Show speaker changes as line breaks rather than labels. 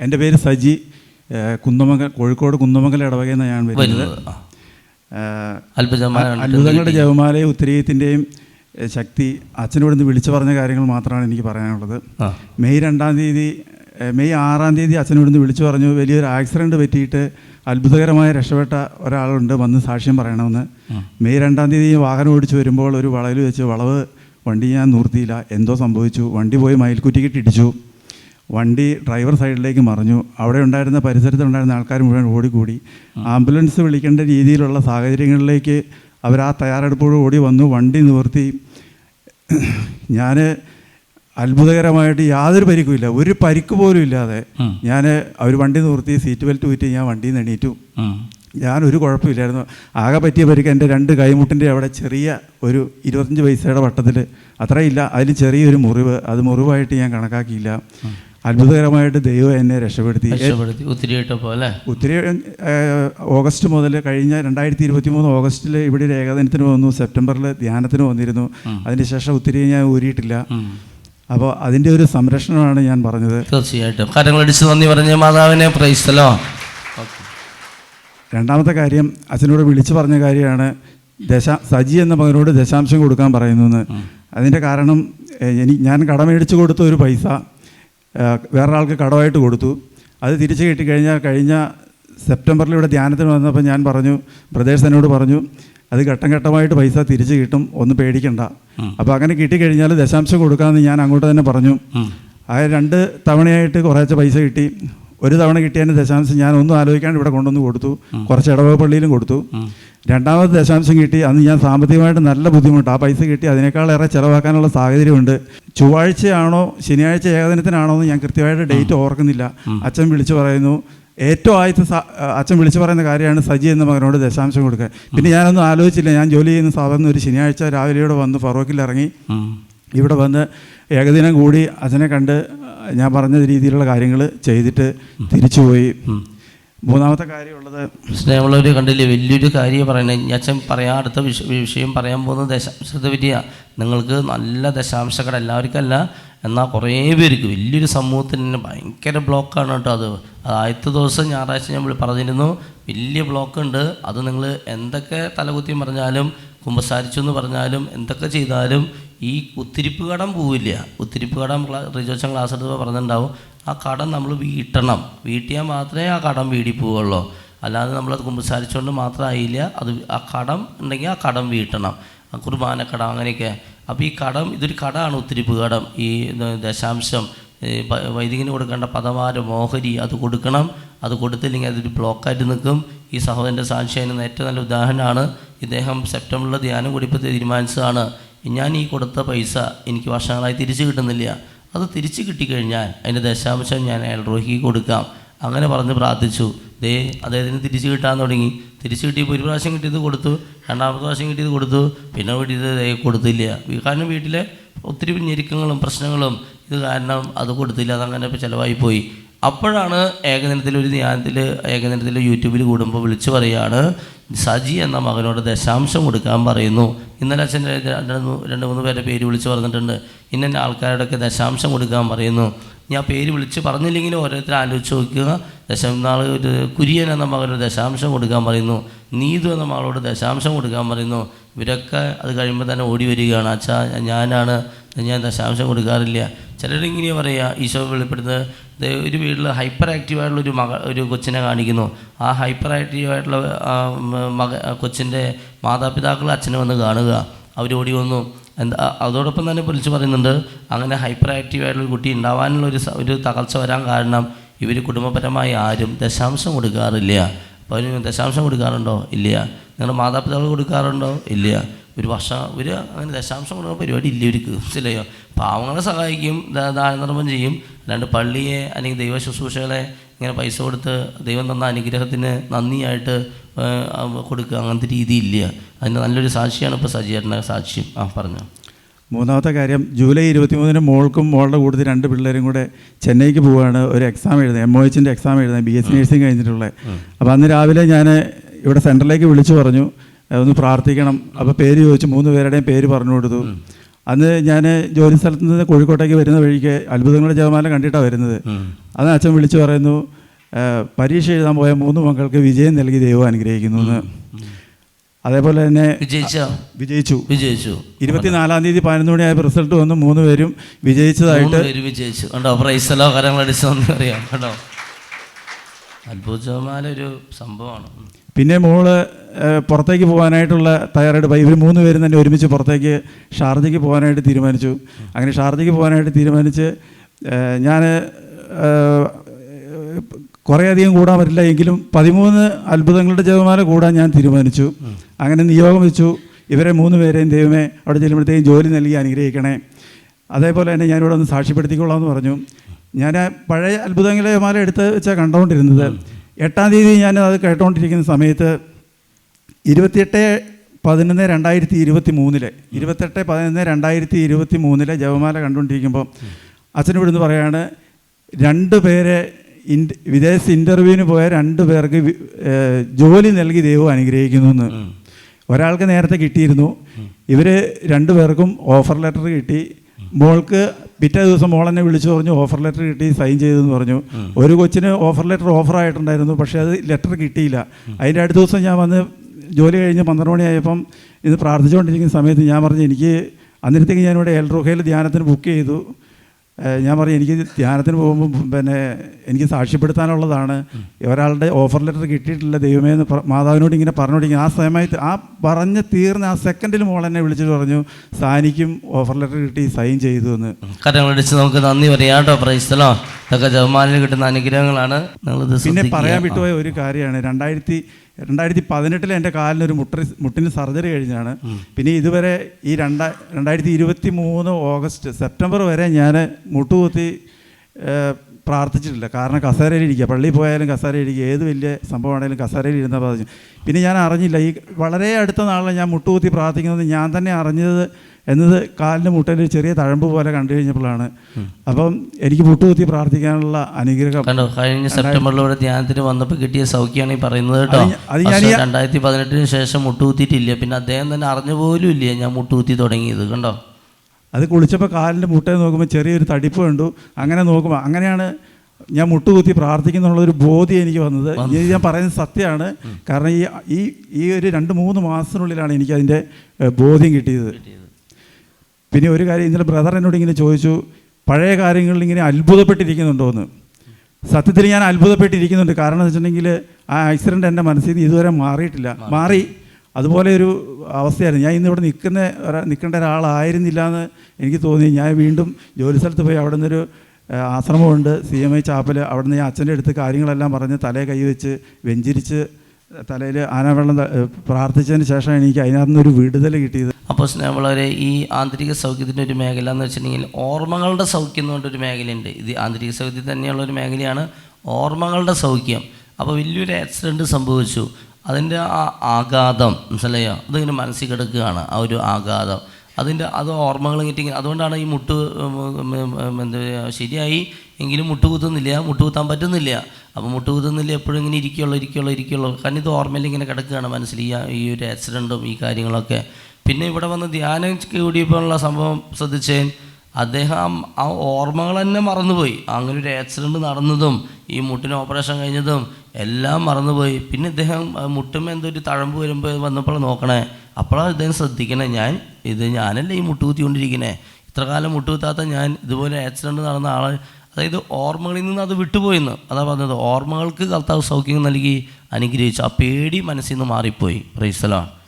എന്റെ പേര് സജി. കുന്നമംഗ കുന്നമംഗൽ കോഴിക്കോട് കുന്നമംഗൽ ഇടവകയിൽ നിന്ന് ഞാൻ വരുന്നത്. അത്ഭുതങ്ങളുടെ ജപമാലയും ഉത്തരീയത്തിന്റെയും ശക്തി അച്ഛനോട് ഇന്ന് വിളിച്ചു പറഞ്ഞ കാര്യങ്ങൾ മാത്രമാണ് എനിക്ക് പറയാനുള്ളത്. മെയ് രണ്ടാം തീയതി മെയ് ആറാം തീയതി അച്ഛനോട് ഇന്ന് വിളിച്ചു പറഞ്ഞു വലിയൊരു ആക്സിഡന്റ് പറ്റിയിട്ട് അത്ഭുതകരമായ രക്ഷപ്പെട്ട ഒരാളുണ്ട് വന്ന് സാക്ഷ്യം പറയണമെന്ന്. മെയ് രണ്ടാം തീയതി വാഹനം ഓടിച്ച് വരുമ്പോൾ ഒരു വളവിൽ വെച്ച് വളവ് വണ്ടി ഞാൻ നിർത്തിയില്ല. എന്തോ സംഭവിച്ചു. വണ്ടി പോയി മയിൽക്കുറ്റിക്കിട്ട് ഇടിച്ചു. വണ്ടി ഡ്രൈവർ സൈഡിലേക്ക് മറിഞ്ഞു. അവിടെ ഉണ്ടായിരുന്ന പരിസരത്തുണ്ടായിരുന്ന ആൾക്കാർ മുഴുവൻ ഓടിക്കൂടി. ആംബുലൻസ് വിളിക്കേണ്ട രീതിയിലുള്ള സാഹചര്യങ്ങളിലേക്ക് അവർ ആ തയ്യാറെടുപ്പോട് ഓടി വന്നു. വണ്ടി നിവർത്തി. ഞാൻ അത്ഭുതകരമായിട്ട് യാതൊരു പരിക്കുമില്ല ഒരു പരിക്ക് പോലും ഇല്ലാതെ ഞാൻ അവർ വണ്ടി നിർത്തി സീറ്റ് ബെൽറ്റ് ഊറ്റി ഞാൻ വണ്ടിയിൽ നിന്ന് എണീറ്റു.
ഞാനൊരു
ഞാൻ ഒരു കുഴപ്പമില്ലായിരുന്നു. ആകെ പറ്റിയ പരിക്ക് എന്റെ രണ്ട് കൈമുട്ടിന്റെ അവിടെ ചെറിയ ഒരു ഇരുപത്തഞ്ച് പൈസയുടെ വട്ടത്തിൽ. അത്രയില്ല അതിൽ ചെറിയൊരു മുറിവ്. അത് മുറിവായിട്ട് ഞാൻ കണക്കാക്കിയില്ല. അത്ഭുതകരമായിട്ട് ദൈവം എന്നെ രക്ഷപ്പെടുത്തി.
രക്ഷപ്പെടുത്തി. ഒത്തിരി കേട്ടപ്പോൾ അല്ലേ
ഒത്തിരി ഓഗസ്റ്റ് മുതൽ കഴിഞ്ഞ രണ്ടായിരത്തി ഇരുപത്തി മൂന്ന് ഓഗസ്റ്റിൽ ഇവിടെ ഒരു ഏകദിനത്തിന് വന്നു സെപ്റ്റംബറിൽ ധ്യാനത്തിന് വന്നിരുന്നു. അതിനുശേഷം ഒത്തിരി ഞാൻ ഊരിയിട്ടില്ല. അപ്പോൾ അതിന്റെ ഒരു സംരക്ഷണമാണ് ഞാൻ പറഞ്ഞത്.
തീർച്ചയായിട്ടും. കരങ്ങളടിച്ച് നന്ദി പറഞ്ഞ മാതാവിനെ പ്രൈസ്തലോ.
രണ്ടാമത്തെ കാര്യം അച്ഛനോട് വിളിച്ചു പറഞ്ഞ കാര്യമാണ് ദശ സജി എന്ന മകനോട് ദശാംശം കൊടുക്കാൻ പറയുന്നു അതിന്റെ കാരണം എനിക്ക് ഞാൻ കടമേടിച്ചു കൊടുത്ത ഒരു പൈസ വേറൊരാൾക്ക് കടമായിട്ട് കൊടുത്തു. അത് തിരിച്ച് കിട്ടിക്കഴിഞ്ഞാൽ കഴിഞ്ഞ സെപ്റ്റംബറിൽ ഇവിടെ ധ്യാനത്തിന് വന്നപ്പോൾ ഞാൻ പറഞ്ഞു ബ്രദേഴ്സ് എന്നോട് പറഞ്ഞു അത് ഘട്ടം ഘട്ടമായിട്ട് പൈസ തിരിച്ച് കിട്ടും ഒന്ന് പേടിക്കണ്ട. അപ്പോൾ അങ്ങനെ കിട്ടിക്കഴിഞ്ഞാൽ ദശാംശം കൊടുക്കാമെന്ന് ഞാൻ അങ്ങോട്ട് തന്നെ പറഞ്ഞു. ആ രണ്ട് തവണയായിട്ട് കുറേശ്ശെ പൈസ കിട്ടി. ഒരു തവണ കിട്ടിയതിന് ദശാംശം ഞാൻ ഒന്നും ആലോചിക്കാണ്ട് ഇവിടെ കൊണ്ടുവന്ന് കൊടുത്തു. കുറച്ച് ഇടവക പള്ളിയിലും കൊടുത്തു രണ്ടാമത് ദശാംശം കിട്ടി അന്ന് ഞാൻ സാമ്പത്തികമായിട്ട് നല്ല ബുദ്ധിമുട്ട്. ആ പൈസ കിട്ടി അതിനേക്കാളേറെ ചിലവാക്കാനുള്ള സാഹചര്യമുണ്ട്. ചൊവ്വാഴ്ചയാണോ ശനിയാഴ്ച ഏകദിനത്തിനാണോ എന്ന് ഞാൻ കൃത്യമായിട്ട് ഡേറ്റ് ഓർക്കുന്നില്ല. അച്ഛൻ വിളിച്ചു പറയുന്നു. ഏറ്റവും ആദ്യത്തെ അച്ഛൻ വിളിച്ചു പറയുന്ന കാര്യമാണ് സജി എന്ന മകനോട് ദശാംശം കൊടുക്കുക പിന്നെ ഞാനൊന്നും ആലോചിച്ചില്ല. ഞാൻ ജോലി ചെയ്യുന്ന സാധാരണ ഒരു ശനിയാഴ്ച രാവിലെയോടെ വന്ന് ഫറോക്കിൽ ഇറങ്ങി. ഇവിടെ വന്ന് ഏകദിനം കൂടി അച്ഛനെ കണ്ട് ഞാൻ പറഞ്ഞ രീതിയിലുള്ള കാര്യങ്ങൾ ചെയ്തിട്ട് തിരിച്ചു പോയി. മൂന്നാമത്തെ കാര്യമുള്ളത്
സ്നേഹമുള്ളവർ കണ്ടില്ലേ വലിയൊരു കാര്യം പറയണേ ഞാൻ അച്ഛൻ പറയാൻ അടുത്ത വിഷ വിഷയം പറയാൻ പോകുന്ന ദശാംശത്തെ പറ്റിയാ നിങ്ങൾക്ക് നല്ല ദശാംശക്കട എല്ലാവർക്കല്ല അല്ല. എന്നാൽ കുറേ പേർക്ക് വലിയൊരു സമൂഹത്തിന് തന്നെ ഭയങ്കര ബ്ലോക്കാണ് കേട്ടോ അത്. അത് ആദ്യത്തെ ദിവസം ഞായറാഴ്ച ഞാൻ പറഞ്ഞിരുന്നു വലിയ ബ്ലോക്ക് ഉണ്ട്. അത് നിങ്ങൾ എന്തൊക്കെ തലകുത്തി പറഞ്ഞാലും കുമ്പസാരിച്ചു എന്ന് പറഞ്ഞാലും എന്തൊക്കെ ചെയ്താലും ഈ കുത്തിരിപ്പ് കടം പോവില്ല. കുത്തിരിപ്പ് കടം റിജോച്ചൻ ക്ലാസ് എടുത്തപ്പോൾ പറഞ്ഞിട്ടുണ്ടാവും ആ കടം നമ്മൾ വീട്ടണം. വീട്ടിയാൽ മാത്രമേ ആ കടം വീടി പോവുള്ളൂ. അല്ലാതെ നമ്മളത് കുമ്പസാരിച്ചുകൊണ്ട് മാത്രമായില്ല അത് ആ കടം ഉണ്ടെങ്കിൽ ആ കടം വീട്ടണം. ആ കുർബാനക്കട അങ്ങനെയൊക്കെ. അപ്പോൾ ഈ കടം ഇതൊരു കടമാണ് ഉത്തിരിപ്പ് കടം. ഈ ദശാംശം. വൈദികന് കൊടുക്കേണ്ട പദവാര മോഹരി അത് കൊടുക്കണം. അത് കൊടുത്തില്ലെങ്കിൽ അതൊരു ബ്ലോക്കായിട്ട് നിൽക്കും. ഈ സഹോദരന്റെ സാക്ഷ്യം ഏറ്റവും നല്ല ഉദാഹരണമാണ്. ഇദ്ദേഹം സെപ്റ്റംബറിൽ ധ്യാനം കൂടിയപ്പോൾ തീരുമാനിച്ചതാണ്. ഞാൻ ഈ കൊടുത്ത പൈസ എനിക്ക് വർഷങ്ങളായി തിരിച്ചു കിട്ടുന്നില്ല. അത് തിരിച്ചു കിട്ടിക്കഴിഞ്ഞാൽ അതിന്റെ ദശാംശം ഞാൻ അയാൾ റോഹിക്ക് കൊടുക്കാം. അങ്ങനെ പറഞ്ഞ് പ്രാർത്ഥിച്ചു. ദേ അദ്ദേഹത്തിന് തിരിച്ചു കിട്ടാൻ തുടങ്ങി. തിരിച്ചു കിട്ടിയപ്പോൾ ഒരു പ്രാവശ്യം കിട്ടിയത് കൊടുത്തു. രണ്ടാമത്തെ പ്രാവശ്യം കിട്ടിയത് കൊടുത്തു. പിന്നെ വീട്ടിൽ കൊടുത്തില്ല. കാരണം വീട്ടിലെ ഒത്തിരി ഞെരുക്കങ്ങളും പ്രശ്നങ്ങളും ഇത് കാരണം അത് കൊടുത്തില്ല അതങ്ങനെ ഇപ്പോൾ ചിലവായി പോയി. അപ്പോഴാണ് ഏകദിനത്തിൽ ഒരു ധ്യാനത്തിൽ ഏകദിനത്തിൽ യൂട്യൂബിൽ കൂടുമ്പോൾ വിളിച്ചു പറയുകയാണ് സജി എന്ന മകനോട് ദശാംശം കൊടുക്കാൻ പറയുന്നു. ഇന്നലെ അച്ഛൻ രണ്ട് രണ്ട് മൂന്ന് പേരുടെ പേര് വിളിച്ച് പറഞ്ഞിട്ടുണ്ട്. ഇന്ന ആൾക്കാരുടെയൊക്കെ ദശാംശം കൊടുക്കാൻ പറയുന്നു. ഞാൻ പേര് വിളിച്ച് പറഞ്ഞില്ലെങ്കിൽ ഓരോരുത്തർ ആലോചിച്ച് നോക്കുക. ദശം നാൾ ഒരു കുര്യൻ എന്ന മകനോട് ദശാംശം കൊടുക്കാൻ പറയുന്നു. നീതു എന്ന മകളോട് ദശാംശം കൊടുക്കാൻ പറയുന്നു. ഇവരൊക്കെ അത് കഴിയുമ്പോൾ തന്നെ ഓടി വരികയാണ്. അച്ഛാ ഞാനാണ് ഞാൻ ദശാംശം കൊടുക്കാറില്ല. ചിലരിങ്ങനെ പറയുക ഈശോ വെളിപ്പെടുന്നത് ദേ ഒരു വീട്ടിൽ ഹൈപ്പർ ആക്റ്റീവായിട്ടുള്ള ഒരു മക ഒരു കൊച്ചിനെ കാണിക്കുന്നു. ആ ഹൈപ്പർ ആക്റ്റീവായിട്ടുള്ള മക കൊച്ചിന്റെ മാതാപിതാക്കൾ അച്ഛനെ വന്ന് കാണുക. അവർ ഓടി വന്നു. എന്താ അതോടൊപ്പം തന്നെ വിളിച്ച് പറയുന്നുണ്ട് അങ്ങനെ ഹൈപ്പർ ആക്റ്റീവായിട്ടുള്ള കുട്ടി ഉണ്ടാവാനുള്ള ഒരു ഒരു തകർച്ച വരാൻ കാരണം ഇവർ കുടുംബപരമായി ആരും ദശാംശം കൊടുക്കാറില്ല. അപ്പോൾ അതിന് ദശാംശം കൊടുക്കാറുണ്ടോ? ഇല്ല. നിങ്ങളുടെ മാതാപിതാക്കൾ കൊടുക്കാറുണ്ടോ? ഇല്ല. ഒരു വർഷം ഒരു അങ്ങനെ ദശാംശം കൊടുക്കുന്ന പരിപാടി ഇല്ല ഒരു മനസ്സിലായോ? പാവങ്ങളെ സഹായിക്കും ദാനനിർമ്മം ദാനധർമ്മം ചെയ്യും. അല്ലാണ്ട് പള്ളിയെ അല്ലെങ്കിൽ ദൈവ ശുശ്രൂഷകളെ ഇങ്ങനെ പൈസ കൊടുത്ത് ദൈവം തന്ന അനുഗ്രഹത്തിന് നന്ദിയായിട്ട് കൊടുക്കുക അങ്ങനത്തെ രീതി ഇല്ല. അതിന്റെ നല്ലൊരു സാക്ഷിയാണ് ഇപ്പോൾ സജീവരുടെ സാക്ഷ്യം. ആ പറഞ്ഞു.
മൂന്നാമത്തെ കാര്യം ജൂലൈ ഇരുപത്തിമൂന്നിന് മോൾക്കും മോളുടെ കൂടുതൽ രണ്ട് പിള്ളേരും കൂടെ ചെന്നൈക്ക് പോവുകയാണ് ഒരു എക്സാം എഴുതാൻ എം ഒ എച്ചിന്റെ എക്സാം എഴുതാൻ ബി എസ് സി നഴ്സിംഗ് കഴിഞ്ഞിട്ടുള്ളത്. അപ്പോൾ അന്ന് രാവിലെ ഞാൻ ഇവിടെ സെന്ററിലേക്ക് വിളിച്ചു പറഞ്ഞു "ഏ, ഒന്ന് പ്രാർത്ഥിക്കണം. അപ്പോൾ പേര് ചോദിച്ചു മൂന്ന് പേരുടെയും പേര് പറഞ്ഞു കൊടുത്തു. അന്ന് ഞാൻ ജോലി സ്ഥലത്ത് നിന്ന് കോഴിക്കോട്ടേക്ക് വരുന്ന വഴിക്ക് അത്ഭുതങ്ങളുടെ ജപമാല കണ്ടിട്ടാണ് വരുന്നത്.
അത്
അന്ന് അച്ഛൻ വിളിച്ചു പറയുന്നു "ആ, പരീക്ഷ എഴുതാൻ പോയ മൂന്ന് മക്കൾക്ക് വിജയം നൽകി ദൈവം അനുഗ്രഹിക്കുന്നു എന്ന്. അതേപോലെ തന്നെ
വിജയിച്ചോ?
വിജയിച്ചു. ഇരുപത്തിനാലാം തീയതി പതിനൊന്ന് മണിയായപ്പോൾ റിസൾട്ട് വന്നു. മൂന്ന് പേരും വിജയിച്ചതായിട്ട്
വിജയിച്ചു. കണ്ടോ പ്രൈസലോ അറിയാം കേട്ടോ അത്ഭുതമാല ഒരു സംഭവമാണ്.
പിന്നെ മോൾ പുറത്തേക്ക് പോകാനായിട്ടുള്ള തയ്യാറെടുപ്പ് ഇവർ മൂന്ന് പേരും തന്നെ ഒരുമിച്ച് പുറത്തേക്ക് ഷാർജയ്ക്ക് പോകാനായിട്ട് തീരുമാനിച്ചു. അങ്ങനെ ഷാർജയ്ക്ക് പോകാനായിട്ട് തീരുമാനിച്ച് ഞാൻ കുറേയധികം കൂടാൻ പറ്റില്ല എങ്കിലും പതിമൂന്ന് അത്ഭുതങ്ങളുടെ ജപമാല കൂടാൻ ഞാൻ തീരുമാനിച്ചു. അങ്ങനെ നിയോഗം വെച്ചു. ഇവരെ മൂന്ന് പേരെയും ദൈവമേ അവിടെ ചെല്ലുമ്പോഴത്തേക്കും ജോലി നൽകി അനുഗ്രഹിക്കണേ. അതേപോലെ തന്നെ ഞാനിവിടെ ഒന്ന് സാക്ഷ്യപ്പെടുത്തിക്കൊള്ളാം എന്ന് പറഞ്ഞു. ഞാൻ പഴയ അത്ഭുതങ്ങളെ മാല എടുത്ത് വെച്ചാൽ കണ്ടുകൊണ്ടിരുന്നത് എട്ടാം തീയതി ഞാൻ അത് കേട്ടുകൊണ്ടിരിക്കുന്ന സമയത്ത് ഇരുപത്തിയെട്ട് പതിനൊന്ന് രണ്ടായിരത്തി ഇരുപത്തി മൂന്നിലെ ഇരുപത്തെട്ട് പതിനൊന്ന് രണ്ടായിരത്തി ഇരുപത്തി മൂന്നിലെ ജപമാല കണ്ടുകൊണ്ടിരിക്കുമ്പോൾ അച്ഛൻ ഇവിടുന്ന് പറയാണ് രണ്ട് പേരെ ഇൻ വിദേശ ഇന്റർവ്യൂവിന് പോയ രണ്ട് പേർക്ക് ജോലി നൽകി ദൈവം അനുഗ്രഹിക്കുന്നു എന്ന് ഒരാൾക്ക് നേരത്തെ കിട്ടിയിരുന്നു. ഇവർ രണ്ടു പേർക്കും ഓഫർ ലെറ്റർ കിട്ടി. മോൾക്ക് പിറ്റേ ദിവസം മോളെന്നെ വിളിച്ചു പറഞ്ഞു ഓഫർ ലെറ്റർ കിട്ടി സൈൻ ചെയ്തെന്ന് പറഞ്ഞു. ഒരു കൊച്ചിന് ഓഫർ ലെറ്റർ ഓഫർ ആയിട്ടുണ്ടായിരുന്നു പക്ഷേ അത് ലെറ്റർ കിട്ടിയില്ല. അതിന്റെ അടുത്ത ദിവസം ഞാൻ വന്ന് ജോലി കഴിഞ്ഞ് പന്ത്രണ്ട് മണിയായപ്പം ഇത് പ്രാർത്ഥിച്ചുകൊണ്ടിരിക്കുന്ന സമയത്ത് ഞാൻ പറഞ്ഞു എനിക്ക് അന്നേരത്തേക്ക് ഞാനിവിടെ എൽ റുഹയിൽ ധ്യാനത്തിന് ബുക്ക് ചെയ്തു. ഞാൻ പറയും എനിക്ക് ധ്യാനത്തിന് പോകുമ്പോൾ പിന്നെ എനിക്ക് സാക്ഷ്യപ്പെടുത്താനുള്ളതാണ്. ഒരാളുടെ ഓഫർ ലെറ്റർ കിട്ടിയിട്ടില്ല ദൈവമേ എന്ന് മാതാവിനോട് ഇങ്ങനെ പറഞ്ഞുകൊണ്ടിരിക്കുക ആ സമയത്ത് ആ പറഞ്ഞ് തീർന്ന ആ സെക്കൻഡിൽ മോൾ എന്നെ വിളിച്ചിട്ട് പറഞ്ഞു സാനിക്കും ഓഫർ ലെറ്റർ കിട്ടി സൈൻ ചെയ്തു എന്ന്.
കരങ്ങൾ അടിച്ച് നമുക്ക് നന്ദി പറയാം കേട്ടോ. പ്രൈസലോ ഇതൊക്കെ ജവമാലിന് കിട്ടുന്ന അനുഗ്രഹങ്ങളാണ്.
പിന്നെ പറയാൻ വിട്ടുപോയ ഒരു കാര്യമാണ്. രണ്ടായിരത്തി രണ്ടായിരത്തി പതിനെട്ടിൽ എന്റെ കാലിനൊരു മുട്ട മുട്ടിന് സർജറി കഴിഞ്ഞാണ്. പിന്നെ ഇതുവരെ ഈ രണ്ടാ രണ്ടായിരത്തി ഇരുപത്തി മൂന്ന് ഓഗസ്റ്റ് സെപ്റ്റംബർ വരെ ഞാൻ മുട്ടുകുത്തി പ്രാർത്ഥിച്ചിട്ടില്ല. കാരണം കസേരയിൽ ഇരിക്കുക പള്ളിയിൽ പോയാലും കസേരയിൽ ഇരിക്കുക ഏത് വലിയ സംഭവമാണെങ്കിലും കസേരയിൽ ഇരുന്ന പ്രാർത്ഥിച്ചു പിന്നെ ഞാൻ അറിഞ്ഞില്ല. ഈ വളരെ അടുത്ത നാളിൽ ഞാൻ മുട്ടുകുത്തി പ്രാർത്ഥിക്കുന്നത്. ഞാൻ തന്നെ അറിഞ്ഞത് എന്നത് കാലിന്റെ മുട്ടയിൽ ചെറിയ തഴമ്പ് പോലെ കണ്ടു കഴിഞ്ഞപ്പോഴാണ്. അപ്പം എനിക്ക് മുട്ടുകുത്തി പ്രാർത്ഥിക്കാനുള്ള അനുഗ്രഹം.
കഴിഞ്ഞ സെപ്റ്റംബറിലൂടെ ധ്യാനത്തിന് വന്നപ്പോൾ കിട്ടിയ സൗഖ്യമാണ് ഈ പറയുന്നത് കേട്ടോ. രണ്ടായിരത്തി പതിനെട്ടിന് ശേഷം മുട്ടുകുത്തിയിട്ടില്ല. പിന്നെ അദ്ദേഹം തന്നെ അറിഞ്ഞു പോലും ഇല്ല ഞാൻ മുട്ടുകുത്തി തുടങ്ങിയത് കണ്ടോ?
അത് കുളിച്ചപ്പോൾ കാലിന്റെ മുട്ടയിൽ നോക്കുമ്പോൾ ചെറിയൊരു തടിപ്പ് കണ്ടു. അങ്ങനെ നോക്കുമ്പോൾ അങ്ങനെയാണ് ഞാൻ മുട്ടുകുത്തി പ്രാർത്ഥിക്കുന്നുള്ളൊരു ബോധ്യം എനിക്ക് വന്നത്. ഇനി ഞാൻ പറയുന്നത് സത്യമാണ്. കാരണം ഈ ഈ ഒരു രണ്ട് മൂന്ന് മാസത്തിനുള്ളിലാണ് എനിക്ക് അതിന്റെ ഏഹ്, ബോധ്യം കിട്ടിയത്. പിന്നെ ഒരു കാര്യം ഇന്നലെ ബ്രദർ എന്നോട് ഇങ്ങനെ ചോദിച്ചു പഴയ കാര്യങ്ങളിൽ ഇങ്ങനെ അത്ഭുതപ്പെട്ടിരിക്കുന്നുണ്ടോ എന്ന്? സത്യത്തിൽ ഞാൻ അത്ഭുതപ്പെട്ടിരിക്കുന്നുണ്ട്. കാരണം എന്ന് വെച്ചിട്ടുണ്ടെങ്കിൽ ആ ആക്സിഡന്റ് എന്റെ മനസ്സിൽ നിന്ന് ഇതുവരെ മാറിയിട്ടില്ല. മാറി. അതുപോലെ ഒരു അവസ്ഥയായിരുന്നു. ഞാൻ ഇന്ന് ഇവിടെ നിൽക്കുന്ന നിൽക്കേണ്ട ഒരാളായിരുന്നില്ല എന്ന് എനിക്ക് തോന്നി. ഞാൻ വീണ്ടും ജോലി സ്ഥലത്ത് പോയി അവിടെ നിന്നൊരു ആശ്രമമുണ്ട്. സി എം ഐ ചാപ്പൽ അവിടെ നിന്ന് ഞാൻ അച്ഛന്റെ അടുത്ത് കാര്യങ്ങളെല്ലാം പറഞ്ഞ് കൈ വെച്ച് വെഞ്ചിരിച്ച് തലയിൽ ആനവെള്ളം പ്രാർത്ഥിച്ചതിന് ശേഷം എനിക്ക് അതിനകത്ത് നിന്നൊരു വിടുതൽ കിട്ടിയത്.
അപ്പോൾ സ്നേഹമുള്ളവരെ ഈ ആന്തരിക സൗഖ്യത്തിന്റെ ഒരു മേഖല എന്ന് വെച്ചിട്ടുണ്ടെങ്കിൽ ഓർമ്മകളുടെ സൗഖ്യം എന്ന് പറഞ്ഞൊരു മേഖലയുണ്ട്. ഇത് ആന്തരിക സൗഖ്യത്തിൽ തന്നെയുള്ള ഒരു മേഖലയാണ് ഓർമ്മകളുടെ സൗഖ്യം. അപ്പോൾ വലിയൊരു ആക്സിഡന്റ് സംഭവിച്ചു. അതിന്റെ ആ ആഘാതം മനസ്സിലായോ? അതിങ്ങനെ മനസ്സിൽ കിടക്കുകയാണ് ആ ഒരു ആഘാതം. അതിന്റെ അത് ഓർമ്മകൾ കിട്ടിങ്ങനെ അതുകൊണ്ടാണ് ഈ മുട്ട് ശരിയായി എങ്കിലും മുട്ടുകുത്തുന്നില്ല മുട്ടുകുത്താൻ മുട്ട് പറ്റുന്നില്ല. അപ്പോൾ മുട്ടുകുത്തുന്നില്ല എപ്പോഴും ഇങ്ങനെ ഇരിക്കുള്ളൂ ഇരിക്കുള്ളൂ ഇരിക്കുള്ളൂ കാരണം ഇത് ഓർമ്മയിൽ ഇങ്ങനെ കിടക്കുകയാണ് മനസ്സിൽ ഈ ഈ ഒരു ആക്സിഡന്റും ഈ കാര്യങ്ങളൊക്കെ. പിന്നെ ഇവിടെ വന്ന് ധ്യാനം കൂടിയപ്പോഴുള്ള സംഭവം ശ്രദ്ധിച്ചേ അദ്ദേഹം ആ ഓർമ്മകൾ തന്നെ മറന്നുപോയി. അങ്ങനെ ഒരു ആക്സിഡന്റ് നടന്നതും ഈ മുട്ടിന് ഓപ്പറേഷൻ കഴിഞ്ഞതും എല്ലാം മറന്നുപോയി. പിന്നെ ഇദ്ദേഹം എന്തോ ഒരു തഴമ്പ് വരുമ്പോൾ വന്നപ്പോൾ നോക്കണേ അപ്പോഴാണ് ഇദ്ദേഹം ശ്രദ്ധിക്കണേ ഞാൻ ഇത് ഞാനല്ലേ ഈ മുട്ടുകുത്തിക്കൊണ്ടിരിക്കണേ? ഇത്ര കാലം മുട്ടുകുത്താത്ത ഞാൻ ഇതുപോലെ ആക്സിഡന്റ് നടന്ന ആൾ അതായത് ഓർമ്മകളിൽ നിന്ന് അത് വിട്ടുപോയെന്ന്. അതാ പറഞ്ഞത് ഓർമ്മകൾക്ക് കർത്താവ് സൗഖ്യം നൽകി അനുഗ്രഹിച്ചു. ആ പേടി മനസ്സിൽ നിന്ന് മാറിപ്പോയി. റൈസലാണ്